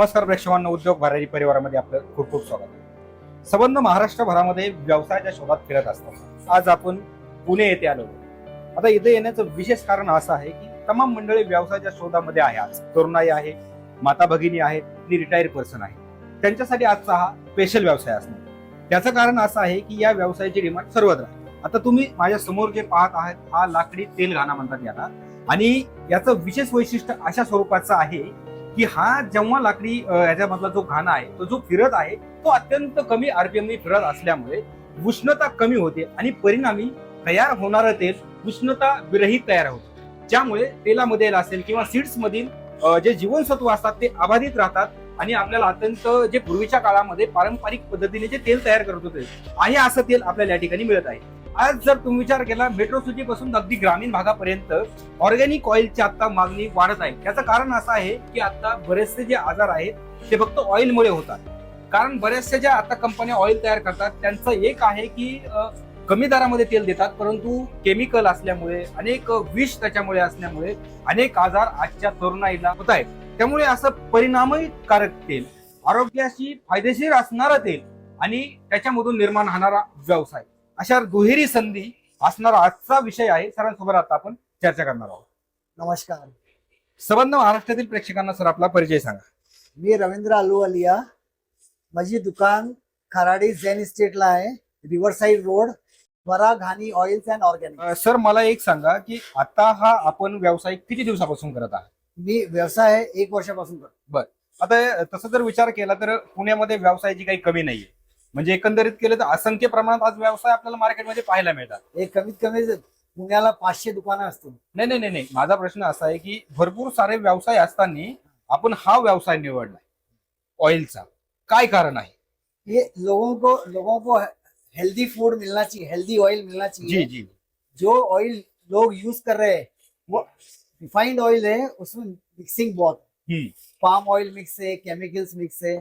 नमस्कार प्रेक्षकांना उद्योग भरारी परिवारामध्ये आपलं खूप खूप स्वागत संबंध महाराष्ट्रभरामध्ये व्यवसायाच्या शोधात फिरत असतात. आज आपण पुणे येथे आलो. आता इथे येण्याचं विशेष कारण असं आहे की तमाम मंडळी व्यवसायाच्या शोधामध्ये आहे. आज तरुणाई आहे माता भगिनी आहेत आणि रिटायर पर्सन आहे. त्यांच्यासाठी आजचा हा स्पेशल व्यवसाय असणार. त्याचं कारण असं आहे की या व्यवसायाची डिमांड सर्वत्र आहे. आता तुम्ही माझ्यासमोर जे पाहत आहात हा लाकडी तेल घाणा म्हणतात याला. आणि याचं विशेष वैशिष्ट्य अशा स्वरूपाचं आहे की हा जेव्हा लाकडी याच्यामधला जो घाणा आहे तो जो फिरत आहे तो अत्यंत कमी आरपीएमने फिरत असल्यामुळे उष्णता कमी होते आणि परिणामी तयार होणारं तेल उष्णता विरहित तयार होतं. ज्यामुळे तेलामध्ये असेल किंवा सीड्समधील जे जीवनसत्व असतात ते अबाधित राहतात आणि आपल्याला अत्यंत जे पूर्वीच्या काळामध्ये पारंपरिक पद्धतीने जे तेल तयार करत होते आहे असं तेल आपल्याला या ठिकाणी मिळत आहे. आज जर तुम्ही विचार केला मेट्रो सिटी पासून अगदी ग्रामीण भागापर्यंत ऑर्गॅनिक ऑइलची आता मागणी वाढत आहे. त्याचं कारण असं आहे की आता बरेचसे जे आजार आहेत ते फक्त ऑइलमुळे होतात. कारण बऱ्याचशा ज्या आता कंपन्या ऑइल तयार करतात त्यांचं एक आहे की कमी दरामध्ये तेल देतात परंतु केमिकल असल्यामुळे अनेक विष त्याच्यामुळे असल्यामुळे अनेक आजार आजच्या तरुणाईला होत आहेत. त्यामुळे असं परिणामकारक तेल. आरोग्याशी फायदेशीर असणारं तेल आणि त्याच्यामधून निर्माण होणारा व्यवसाय. अशा दुहेरी संधी असणारा आजचा विषय आहे. सरांसोबत आता आपण चर्चा करणार आहोत. नमस्कार. संबंध महाराष्ट्रातील प्रेक्षकांना सर आपला परिचय सांगा. मी रवींद्र अलुवालिया माझी दुकान खराडी झेन इस्टेटला आहे. रिव्हर साईड रोड वरा घाणी oils and organic uh, sir मला एक सांगा की आता हा आपण व्यवसाय किती दिवसापासून करत आहात? मी व्यवसाय एक वर्षापासून करतो. आता तसं जर विचार केला तर पुण्यामध्ये व्यवसायाची काही कमी नाहीये. म्हणजे एकंदरीत केलं तर असंख्य प्रमाणात आज व्यवसाय आपल्याला मार्केटमध्ये पाहायला मिळतात. एक कमीत कमी पुण्याला पाचशे दुकानं असतील. नाही नाही नाही नाही. माझा प्रश्न असा आहे की भरपूर सारे व्यवसाय असताना आपण हा व्यवसाय निवडलाय ऑइलचा. काय कारण आहे? ये लोगों को लोगों को हेल्दी फूड मिलना चाहिए हेल्दी ऑयल मिलना जी चाहिए जी. जो ऑयल लोग यूज कर रहे हैं वो रिफाइंड ऑयल है उसमें मिक्सिंग बहुत है. पाम ऑयल मिक्स है केमिकल्स मिक्स है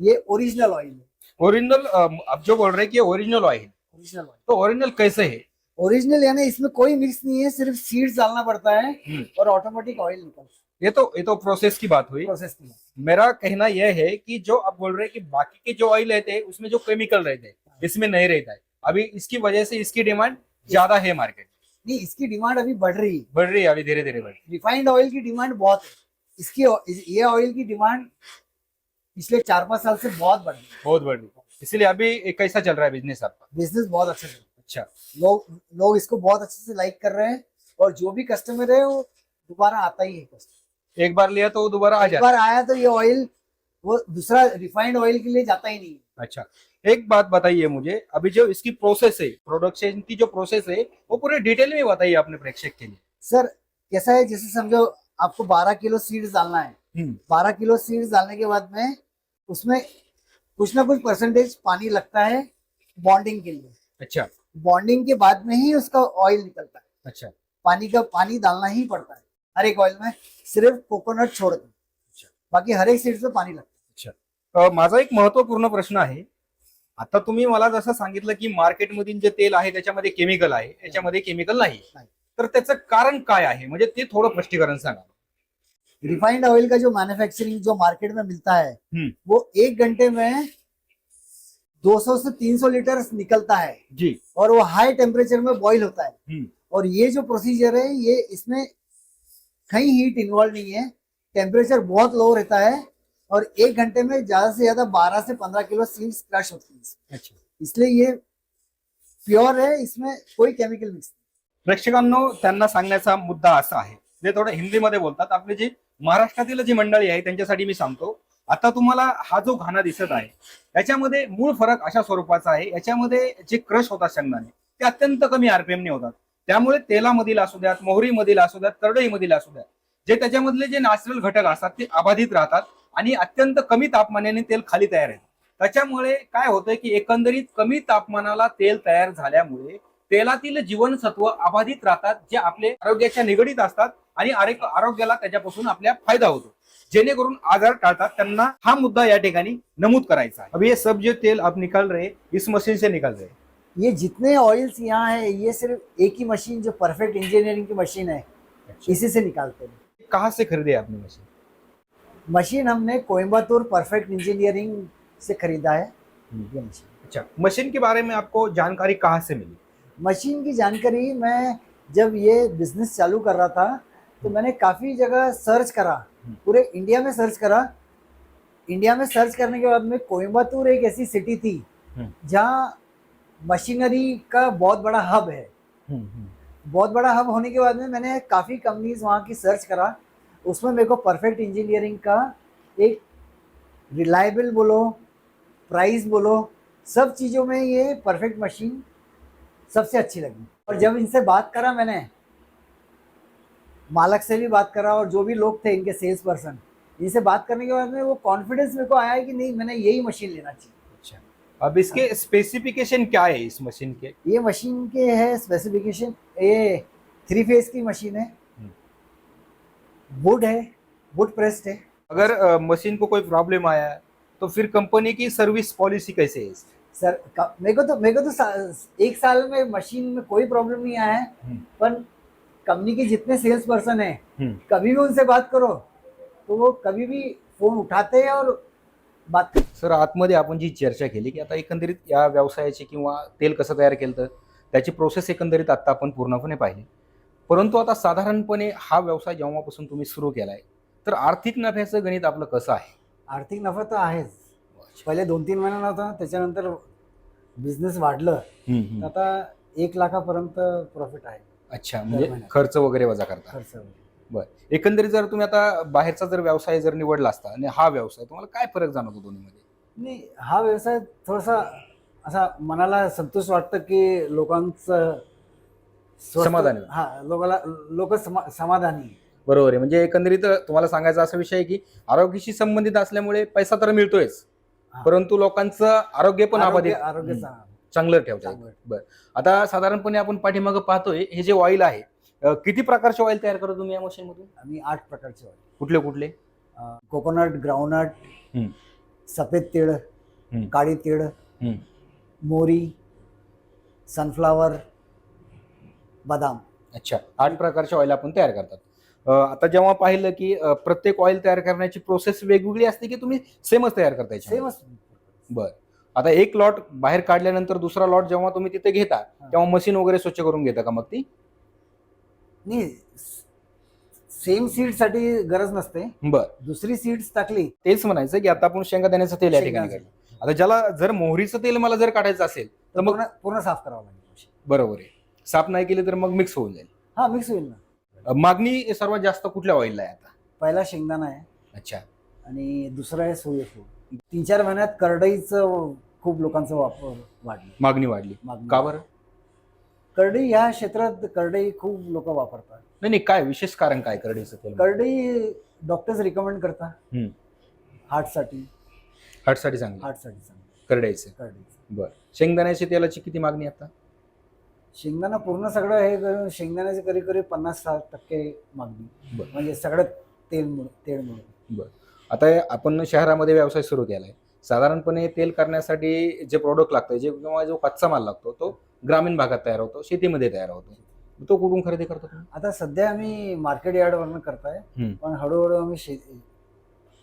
ये ओरिजिनल ऑयल है. ओरिजिनल अब जो बोल रहे हैं कि ओरिजिनल ऑयल ओरिजिनल ऑयल तो ओरिजिनल कैसे है? ओरिजिनल यानी इसमें कोई मिक्स नहीं है सिर्फ़ सीड्स डालना पड़ता है हम्म। और ऑटोमेटिक ऑयल निकलता है ये तो ये तो प्रोसेस की बात हुई। प्रोसेस की मेरा कहना यह है कि जो आप बोल रहे हैं कि बाकी के जो ऑयल रहते हैं उसमें जो केमिकल रहते हैं इसमें नहीं रहता है। अभी इसकी वजह से इसकी डिमांड ज़्यादा है मार्केट नहीं इसकी डिमांड अभी बढ़ रही है। बढ़ रही है अभी धीरे धीरे बढ़ रही रिफाइंड ऑयल की डिमांड बहुत है। इसकी ये ऑयल की डिमांड पिछले चार पाँच साल से बहुत बढ़ है बहुत बढ़ है इसलिए अभी कैसा चल रहा है बिज़नेस आपका? बिज़नेस बहुत अच्छा चल रहा अच्छा। है लोग लोग इसको बहुत अच्छे से लाइक कर रहे हैं और जो भी कस्टमर है वो दोबारा आता ही है कस्टमर एक बार लिया तो वो दोबारा आ एक जाता बार आया तो ये ऑयल वो दूसरा रिफाइंड ऑयल के लिए जाता ही नहीं है। अच्छा। एक बात बताइए मुझे अभी जो इसकी प्रोसेस है प्रोडक्शन की जो प्रोसेस है वो पूरे डिटेल में बताइए आपने प्रेक्षक के लिए। सर कैसा है? जैसे समझो आपको 12 किलो सीड्स डालना है। हम्म, 12 किलो सीड्स डालने के बाद में उसमें कुछ ना कुछ परसेंटेज पानी लगता है बॉन्डिंग के लिए। अच्छा। बॉन्डिंग के बाद में ही उसका ऑयल निकलता है। अच्छा। पानी का पानी डालना ही पड़ता है। हर एक ऑयल में सिर्फ कोकोनट छोड़ के अच्छा। बाकी हर एक सीड्स में पानी लगता अ, माझा एक महत्त्वपूर्ण प्रश्न आहे। आता तुम्ही मला जसं सांगितलं की मार्केटमधील जे तेल आहे त्याच्यामध्ये केमिकल आहे याच्यामध्ये केमिकल नाही. तर त्याचं कारण काय आहे? म्हणजे ते थोडं स्पष्टीकरण सांगा. रिफाइंड ऑयल का जो मैन्युफैक्चरिंग जो मार्केट में मिलता है हम्म। वो एक घंटे में 200 से 300 लीटर निकलता है। जी। और वो हाई टेम्परेचर में बॉईल होता है। हम्म। और ये जो प्रोसीजर है ये इसमें कहीं हीट इन्वॉल्व नहीं है। टेम्परेचर बहुत लो रहता है और एक घंटे में ज़्यादा से ज़्यादा 12 से 15 किलो सीड्स क्रश होती है। अच्छा। इसलिए ये प्योर है इसमें कोई केमिकल मिक्स प्रेक्षकांनो त्यांना सांगण्याचा मुद्दा असा आहे जे थोडं हिंदीमध्ये बोलतात आपली जी महाराष्ट्रातील जी मंडळी आहे त्यांच्यासाठी मी सांगतो. आता तुम्हाला हा जो घाणा दिसत आहे याच्यामध्ये मूळ फरक अशा स्वरूपाचा आहे याच्यामध्ये जे क्रश होतात शेंगदाणे ते अत्यंत कमी आरपीएमने होतात. त्यामुळे तेलामधील असू द्यात मोहरीमधील असू द्यात करडईमधील असू द्यात जे त्याच्यामधले जे नॅचरल घटक असतात ते अबाधित राहतात आणि अत्यंत कमी तापमानाने तेल खाली तयार आहे. त्याच्यामुळे काय होतंय की एकंदरीत कमी तापमानाला तेल तयार झाल्यामुळे तेलातील जीवनसत्व अबाधित राहतात जे आपले आरोग्याच्या निगडीत असतात आणि आरोग्य आरोग्याला त्याच्यापासून आपल्या फायदा होतो. जेणेकरून आजार टाळतात. त्यांना हा मुद्दा या ठिकाणी नमूद करायचा आहे. अभी ये सब जो तेल आप निकाल रहे इस मशीन से निकाल रहे ये जितने ऑयल्स यहाँ है ये सिर्फ एक ही मशीन जो परफेक्ट इंजीनियरिंग की मशीन है इसी से निकालते हैं। कहाँ से खरीदे आपने मशीन मशीन हमने कोयम्बतूर परफेक्ट इंजीनियरिंग से खरीदा है ये मशीन अच्छा मशीन के बारे में आपको जानकारी कहाँ से मिली? मशीन की जानकारी मैं जब ये बिजनेस चालू कर रहा था तो मैंने काफ़ी जगह सर्च करा। हम्म। पूरे इंडिया में सर्च करा। इंडिया में सर्च करने के बाद में कोयम्बतूर एक ऐसी सिटी थी हम्म। जहाँ मशीनरी का बहुत बड़ा हब है। बहुत बड़ा हब होने के बाद में मैंने काफ़ी कंपनीज़ वहाँ की सर्च करा। उसमें मेरे को परफेक्ट इंजीनियरिंग का एक रिलायबल बोलो प्राइस बोलो सब चीज़ों में ये परफेक्ट मशीन सबसे अच्छी लगी। और जब इनसे बात करा मैंने मालक से भी बात करा और जो भी लोग थे इनके सेल्स पर्सन इनसे बात करने के बाद में वो कॉन्फिडेंस मेरे को आया है कि नहीं मैंने यही मशीन लेना चाहिए। अच्छा। अब इसके स्पेसिफिकेशन क्या है इस मशीन के? ये मशीन के है स्पेसिफिकेशन ये थ्री फ़ेज़ की मशीन है। वुड है वुड प्रेस्ड है। अगर मशीन को कोई प्रॉब्लम आया है, तो फिर कंपनी की सर्विस पॉलिसी कैसे है सर मेरे को तो मेरे को तो सा- एक साल में मशीन में कोई प्रॉब्लम नहीं आया है। हम्म। पर कंपनी के जितने सेल्स पर्सन है. कभी भी उनसे बात करो तो वो कभी भी फोन उठाते हैं और बात करते सर आतमध्ये आपण जी चर्चा केली की आता एकंदरीत या व्यवसायाची किंवा तेल कसं तयार केलं तर त्याची प्रोसेस एकंदरीत आता आपण पूर्णपणे पाहिली. परंतु आता साधारणपणे हा व्यवसाय जेव्हापासून तुम्ही सुरू केलाय तर आर्थिक नफ्याचं गणित आपलं कसं आहे? आर्थिक नफा तर आहेच. पहिले दोन तीन महिना नव्हता त्याच्यानंतर बिझनेस वाढलं. आता एक लाखापर्यंत प्रॉफिट आहे. अच्छा म्हणजे. खर्च वगैरे वजा करता खर्च एकंदरीत जर तुम्ही आता बाहेरचा जर व्यवसाय जर निवडला असता आणि हा व्यवसाय तुम्हाला काय फरक जाणवतो दोन्हीमध्ये नाही हा व्यवसाय थोडासा असा मनाला संतोष वाटतं की लोकांचं स्वस्त- समाधानी. हा लोकांना लोक समा समाधानी आहे. बरोबर आहे म्हणजे एकंदरीत तुम्हाला सांगायचा असा विषय आहे की आरोग्याशी संबंधित असल्यामुळे पैसा तर मिळतोयच हा. परंतु लोकांचं आरोग्य पण आरोग्य आरोग्य हम्म. चांगलं- ठेवता येतं चांगलं आता साधारणपणे आपण पाठीमागं पाहतोय हे जे ऑइल आहे अं, किती प्रकारचे ऑइल तयार करतो तुम्ही या मशीन मधून आम्ही आठ प्रकारचे oil. कुठले कुठले कोकोनट ग्राउंडनट हम्म. सफेद तीळ हम्म. काळी तीळ हम्म. मोरी सनफ्लावर बदाम अच्छा आठ प्रकारचे ऑइल आपण तयार करतात अं, आता जेव्हा पाहिलं की अं, प्रत्येक ऑइल तयार करण्याची प्रोसेस वेगवेगळी असते की तुम्ही सेमच तयार करता याच्यामध्ये? सेमच बर आता एक लॉट बाहेर काढल्यानंतर दुसरा लॉट जेव्हा तुम्ही तिथे घेता तेव्हा मशीन वगैरे स्वच्छ करून घेता का मग ती? नाही सेम सीडसाठी गरज नसते. बर. दुसरी सीड्स टाकली. तेच म्हणायचं की आता आपण शेंगादाण्याचं तेल या ठिकाणी. काढलं. आता ज्याला जर मोहरीचं तेल मला जर काढायचं असेल तर मग- पूर्ण साफ करावं लागेल बरोबर आहे. साफ नाही केली तर मग मिक्स होऊन जाईल. हा मिक्स होईल ना. मागणी सर्वात जास्त कुठल्या ऑइलला आहे आता? पहिला शेंगदाणा आहे. अच्छा. आणि दुसरं आहे सूर्यफूल तीन चार महिन्यात करडईचं खूप लोकांचा वापर वाढला. मागणी वाढली. मागणी. का बरं? करडई या क्षेत्रात करडई खूप लोक वापरतात. नाही नाही काय विशेष कारण काय करडीचं तेल? करडई डॉक्टर्स रिकमेंड करतात हम्म. हार्टसाठी हार्टसाठी चांगलं. हार्टसाठी चांगलं. करडायचं करडईचं. बरं. शेंगदाण्याच्या तेलाची किती मागणी आता? शेंगदाणा पूर्ण सगळं हे करून शेंगदाण्याचे करीब करीब पन्नास साठ टक्के मागणी. बरं. म्हणजे सगळं तेल तेल मिळून आता आपण शहरामध्ये व्यवसाय सुरू केलाय. साधारणपणे तेल करण्यासाठी जे प्रोडक्ट लागतं जे किंवा जो कच्चा माल लागतो तो ग्रामीण भागात तयार होतो शेतीमध्ये तयार होतो. तो कुठून खरेदी करतो आता सध्या आम्ही मार्केट यार्डवरनं करताय. पण हळूहळू आम्ही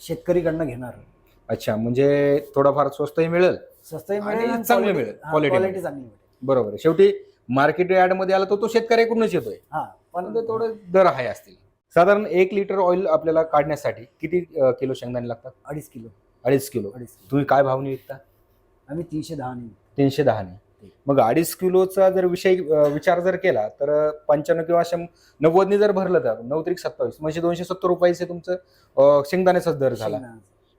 शेतकरीकडनं घेणार. अच्छा म्हणजे थोडाफार स्वस्तही मिळेल? स्वस्तही मिळेल चांगलं मिळेल, मिळेल. चांगली मिळेल. बरोबर आहे. शेवटी मार्केट यार्डमध्ये आला तो तो शेतकऱ्याकडूनच येतोय. हा पण ते थोडे दर आहे असतील. साधारण एक लिटर ऑइल आपल्याला काढण्यासाठी किती अं, किलो शेंगदाणे लागतात? अडीच किलो. अडीच किलो. अडीच किलो. तुम्ही काय भावने विकता आम्ही तीनशे दहा ने तीनशे दहाने मग अडीच किलोचा जर विषय अं, विचार जर केला तर पंच्याण्णव किंवा शं नव्वदने जर भरलं तर नऊ त्रिक सत्तावीस म्हणजे दोनशे सत्तर रुपयाचे तुमचं अं, शेंगदाण्याचाच दर झाला.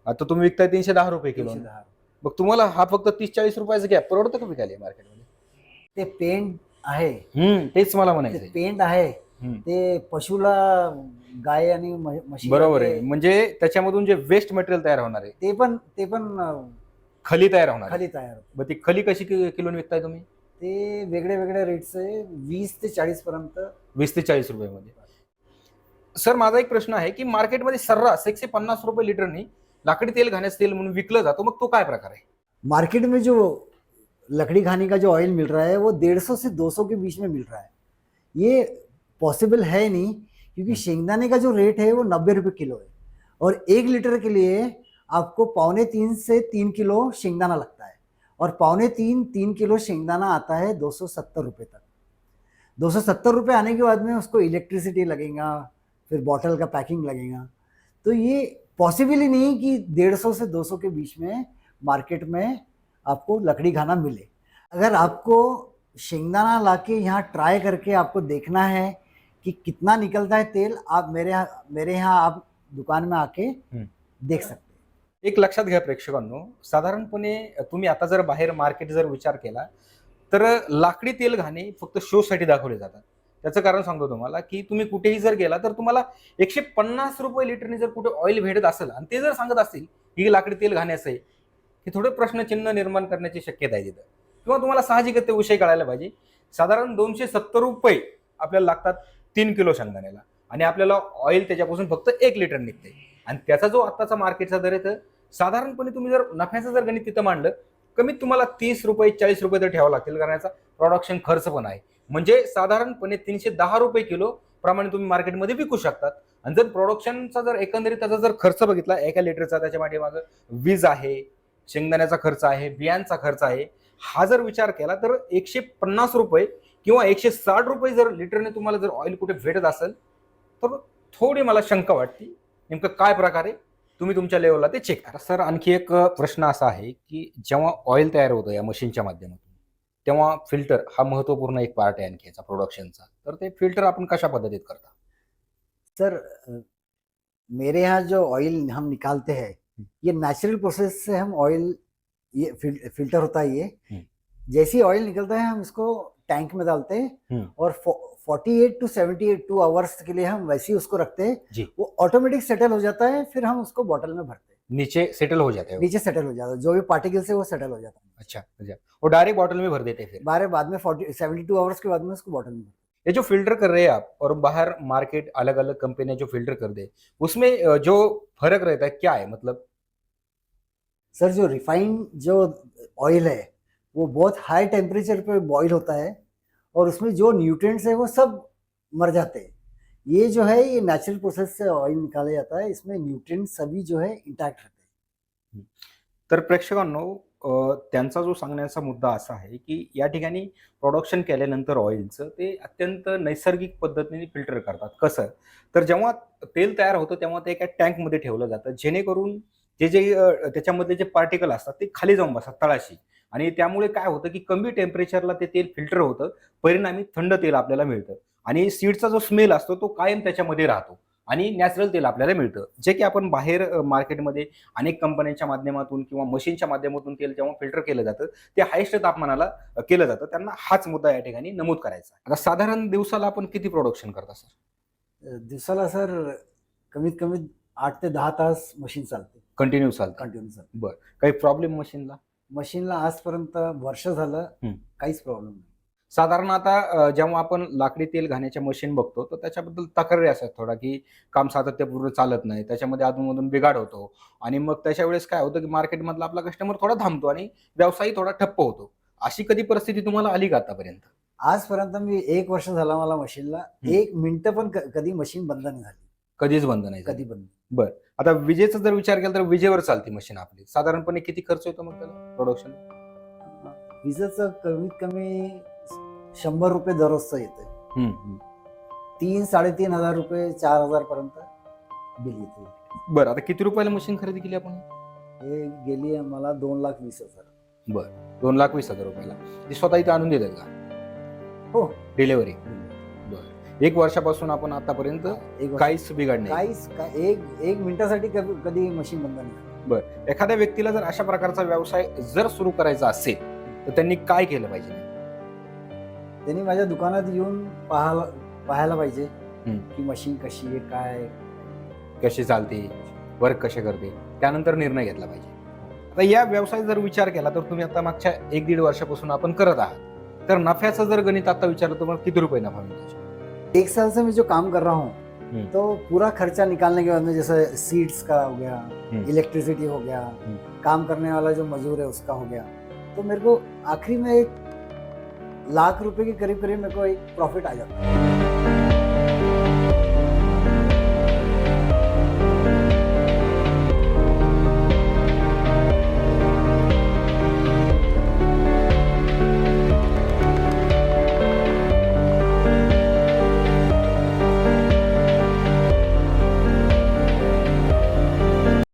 आता तुम्ही विकताय तीनशे दहा रुपये किलो दहा. मग तुम्हाला हा फक्त तीस चाळीस रुपयाचा गॅप परवडतं का विकायला मार्केटमध्ये ते पेंट आहे. हम्म तेच मला ते म्हणायचं पेंट आहे. ते पशुला गाय आणि म्हशी बरोबर आहे. म्हणजे त्याच्यामधून जे वेस्ट मटेरियल तयार होणार आहे ते पण ते पण खली तयार होणार. खाली तयार. मग ती खली कशी कि- किलोने विकताय तुम्ही? ते वेगळे वेगळे रेट्स आहे. वीस ते चाळीस पर्यंत. वीस ते चाळीस रुपयामध्ये. सर माझा एक प्रश्न आहे की मार्केटमध्ये सर्रास एकशे पन्नास रुपये लिटरनी लाकडी तेल घाण्याचं तेल म्हणून विकलं जातो मग तो काय प्रकार आहे? मार्केट में जो लकड़ी खाने का जो ऑयल मिल रहा है वो डेढ़ सौ से दो सौ के बीच में मिल रहा है। ये पॉसिबल है नहीं क्योंकि शेंगदाने का जो रेट है वो नब्बे रुपये किलो है। और एक लीटर के लिए आपको पौने तीन से तीन किलो शेंगदाना लगता है। और पौने तीन तीन किलो शेंगदाना आता है दो सौ सत्तर रुपये तक। दो सौ सत्तर रुपये आने के बाद में उसको इलेक्ट्रिसिटी लगेगा फिर बॉटल का पैकिंग लगेगा। तो ये पॉसिबल ही नहीं कि डेढ़ सौ से दो सौ के बीच में मार्केट में आपको लकड़ी खाना मिले। अगर आपको शेंगदाना ला के यहाँ ट्राई करके आपको देखना है कि कितना निकलता है तेल आप मेरे यहाँ मेरे यहाँ आप दुकान में आके देख सकते हैं। एक लक्षात घ्या प्रेक्षकांनो साधारणपणे तुम्ही आता जर बाहेर मार्केट जर विचार केला तर लाकडी तेल घाणे फक्त शोसाठी दाखवले जातात. त्याचं कारण सांगतो तुम्हाला की तुम्ही कुठेही जर गेला तर तुम्हाला एकशे पन्नास रुपये लिटरने जर कुठे ऑइल भेटत असेल आणि ते जर सांगत असतील की लाकडी तेल घाण्याचं आहे की थोडं प्रश्नचिन्ह निर्माण करण्याची शक्यता आहे तिथं. किंवा तुम्हाला साहजिकच ते विषय कळायला पाहिजे. साधारण दोनशे सत्तर रुपये आपल्याला लागतात. तीन किलो शेंगदाण्याला. आणि आपल्याला ऑइल त्याच्यापासून फक्त एक लिटर निघते. आणि त्याचा जो आत्ताचा मार्केटचा दर आहे तर साधारणपणे तुम्ही जर नफ्याचं जर गणित तिथं मांडलं कमीत तुम्हाला तीस रुपये चाळीस रुपये तर ठेवावं लागतील. कारण याचा प्रोडक्शन खर्च पण आहे. म्हणजे साधारणपणे तीनशे दहा रुपये किलो प्रमाणे तुम्ही मार्केटमध्ये विकू शकतात. आणि जर प्रोडक्शनचा जर एकंदरीत त्याचा जर खर्च बघितला एका लिटरचा त्याच्या पाठीमागं वीज आहे शेंगदाण्याचा खर्च आहे बियांचा खर्च आहे हा जर विचार केला तर एकशे पन्नास रुपये किंवा एकशे साठ रुपये जर लिटरने तुम्हाला जर ऑइल कुठे भेटत असेल तर थोडी मला शंका वाटते. नेमकं काय प्रकारे? तुम्ही तुमच्या लेवलला ते चेक करा. सर आणखी एक प्रश्न असा आहे की जेव्हा ऑइल तयार होतं या मशीनच्या माध्यमातून तेव्हा फिल्टर हा महत्त्वपूर्ण एक पार्ट आहे आणखी याचा प्रोडक्शनचा तर ते फिल्टर आपण कशा पद्धतीत करता? सर मेरे यहाँ जो ऑयल हम निकालते हैं ये नेचुरल प्रोसेस से हम ऑयल ये फिल, फ़िल्टर होता है ये। हम्म। जैसे ही ऑयल निकलता है हम इसको टैंक में डालते हैं हम्म। और forty eight to seventy eight two hours के लिए हम वैसे ही उसको रखते हैं। वो ऑटोमेटिक सेटल हो जाता है फिर हम उसको बॉटल में भरते हैं। नीचे सेटल हो जाते हो नीचे सेटल हो जाता है जो भी पार्टिकल्स है वो सेटल हो जाता है। अच्छा अच्छा। वो डायरेक्ट बॉटल में भर देते हैं फिर। बारह बाद में सेवेंटी टू आवर्स के बाद में उसको बॉटल में ये जो फ़िल्टर कर रहे हैं आप और बाहर मार्केट अलग अलग कंपनियाँ जो फ़िल्टर कर दे उसमें जो फ़र्क रहता है क्या है? मतलब। सर जो रिफाइंड जो ऑयल है वो बहुत हाई टेम्परेचर पे बॉईल होता है और उसमें जो न्यूट्रिएंट्स है वो सब मर जाते हैं। ये जो है ये नेचुरल प्रोसेस से ऑयल निकाला जाता है इसमें न्यूट्रिएंट सभी जो है इंटैक्ट रहते हैं। तर प्रेक्षकांनो त्यांचा जो सांगण्याचा मुद्दा असा आहे की या ठिकाणी प्रोडक्शन केल्यानंतर ऑइलचं ते अत्यंत नैसर्गिक पद्धतीने फिल्टर करतात. कसं? तर जेव्हा तेल तयार होतं तेव्हा ते एका टँकमध्ये ठेवलं जातं जेणेकरून जे जे त्याच्यामध्ये त्याच्यामधले जे पार्टिकल असतात ते खाली जाऊन बसतात तळाशी. आणि त्यामुळे काय होतं की कमी टेम्परेचरला ते तेल फिल्टर होतं परिणामी थंड तेल आपल्याला मिळतं. आणि सीडचा जो स्मेल असतो तो कायम त्याच्यामध्ये राहतो. आणि नॅचरल तेल आपल्याला मिळतं. जे की आपण बाहेर मार्केटमध्ये अनेक कंपन्यांच्या माध्यमातून किंवा मशीनच्या माध्यमातून तेल जेव्हा फिल्टर केलं जातं ते हायेस्ट तापमानाला केलं जातं. त्यांना हाच मुद्दा या ठिकाणी नमूद करायचा. आता साधारण दिवसाला आपण किती प्रोडक्शन करता सर? दिवसाला सर कमीत कमी आठ ते दहा तास मशीन चालते. कंटिन्यू चालतं. कंटिन्यू चालते. काही प्रॉब्लेम मशीनला मशीनला आजपर्यंत वर्ष झालं हम्म. काहीच प्रॉब्लेम नाही. साधारण आता अ, जेव्हा आपण लाकडी तेल घाण्याच्या मशीन बघतो तर त्याच्याबद्दल तक्रारी असतात थोडा की काम सातत्यपूर्ण चालत नाही. त्याच्यामध्ये अधूनमधून बिघाड होतो. आणि मग त्याच्या वेळेस काय होतं की मार्केटमधला आपला कस्टमर थोडा थांबतो आणि व्यवसायही थोडा ठप्प होतो. अशी कधी परिस्थिती तुम्हाला आली का आतापर्यंत? आजपर्यंत मी एक वर्ष झाला मला मशीनला. एक मिनिट पण क- कधी मशीन बंद नाही झाली. कधीच बंद नाही झाली. कधी बंद आता विजेचा जर विचार केला तर विजेवर चालते मशीन आपली. साधारणपणे किती खर्च येतो मग त्याला? प्रोडक्शन विजेचं कमीत कमी शंभर रुपये दररोजचं येतं तीन साडेतीन हजार रुपये चार हजार पर्यंत बिल येते बरं आता किती रुपयाला मशीन खरेदी केली आपण? हे गेली मला दोन लाख वीस हजार. दोन लाख वीस हजार रुपयाला. ती स्वतः इथे आणून देतात का? हो. डिलेव्हरी एक वर्षापासून आपण आतापर्यंत एक काहीच बिघाड नाही. काहीच का- एक एक मिनिटासाठी कधी कधी मशीन बंद नाही झाली. एखाद्या व्यक्तीला जर अशा प्रकारचा व्यवसाय जर सुरू करायचा असेल तर त्यांनी काय केलं पाहिजे? त्यांनी माझ्या दुकानात येऊन पाहायला पाहायला पाहिजे हम्म. की मशीन कशी आहे काय कशी चालते वर्क कसे करते त्यानंतर निर्णय घेतला पाहिजे. आता या व्यवसाय जर विचार केला तर तुम्ही आता मागच्या एक दीड वर्षापासून आपण करत आहात. तर नफ्याचं जर गणित आता विचारलं तर मग किती रुपये नफा मिळतो? एक साल से मैं जो काम कर रहा हूँ हम्म. तो पूरा खर्चा निकालने के बाद में जैसे सीट्स का हो गया हम्म. इलेक्ट्रिसिटी हो गया हम्म. काम करने वाला जो मजदूर है उसका हो गया तो मेरे को आखिरी में एक लाख रुपए के करीब करीब मेरे को एक प्रॉफिट आ जाता है